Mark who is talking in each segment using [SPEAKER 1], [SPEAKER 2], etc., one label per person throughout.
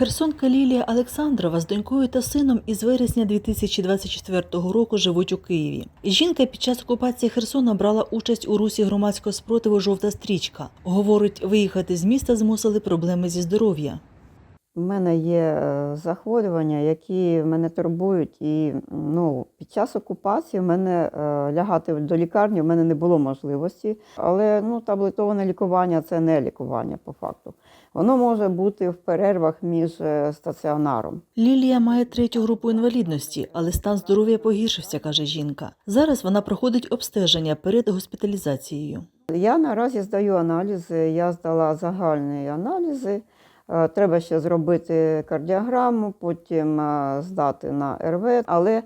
[SPEAKER 1] Херсонка Лілія Олександрова з донькою та сином із вересня 2024 року живуть у Києві. Жінка під час окупації Херсона брала участь у русі громадського спротиву Жовта стрічка. Говорить, виїхати з міста змусили проблеми зі здоров'я.
[SPEAKER 2] У мене є е, захворювання, які мене турбують, і ну, під час окупації в мене е, лягати до лікарні в мене не було можливості. Але ну, таблетоване лікування це не лікування по факту. Воно може бути в перервах між е, стаціонаром.
[SPEAKER 1] Лілія має третю групу інвалідності, але стан здоров'я погіршився, каже жінка. Зараз вона проходить обстеження перед госпіталізацією.
[SPEAKER 2] Я наразі здаю аналізи, я здала загальні аналізи. Е, Треба ще зробити кардіограму, потім е, здати на РВ. Але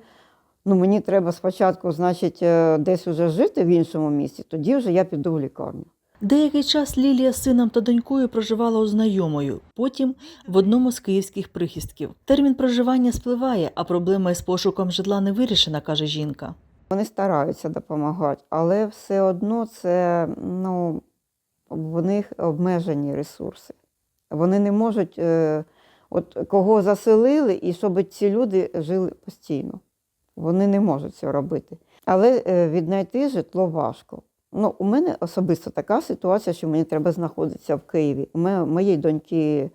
[SPEAKER 2] ну, мені треба спочатку, значить, десь уже жити в іншому місці, тоді вже я піду в лікарню.
[SPEAKER 1] Деякий час Лілія з сином та донькою проживала у знайомою, потім в одному з київських прихистків. Термін проживання спливає, а проблема із пошуком житла не вирішена, каже жінка.
[SPEAKER 2] Вони стараються допомагати, але все одно це ну, в них обмежені ресурси. Вони не можуть, е, от кого заселили, і щоб ці люди жили постійно. Вони не можуть цього робити. Але е, віднайти житло важко. Ну, у мене особисто така ситуація, що мені треба знаходитися в Києві. У моєї доньки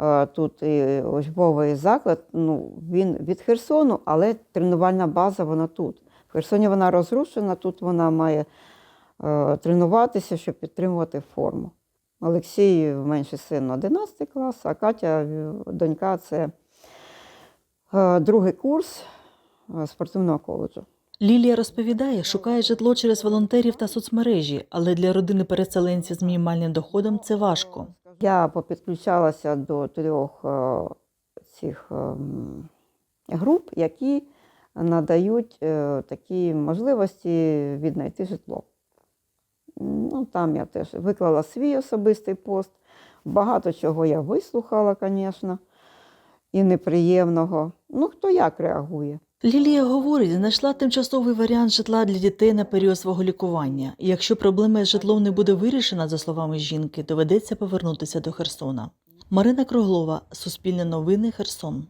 [SPEAKER 2] е, тут і учбовий заклад, ну, він від Херсону, але тренувальна база вона тут. В Херсоні вона розрушена, тут вона має е, тренуватися, щоб підтримувати форму. Олексій менший син 11 клас, а Катя, е, донька, це другий курс спортивного коледжу.
[SPEAKER 1] Лілія розповідає, шукає житло через волонтерів та соцмережі, але для родини переселенців з мінімальним доходом це важко.
[SPEAKER 2] Я попідключалася до трьох е, цих ем, груп, які надають е, такі можливості віднайти житло. Ну, там я теж виклала свій особистий пост. Багато чого я вислухала, звісно, і неприємного. Ну, хто як реагує.
[SPEAKER 1] Лілія говорить, знайшла тимчасовий варіант житла для дітей на період свого лікування. Якщо проблема з житлом не буде вирішена, за словами жінки, доведеться повернутися до Херсона. Марина Круглова, Суспільне новини, Херсон.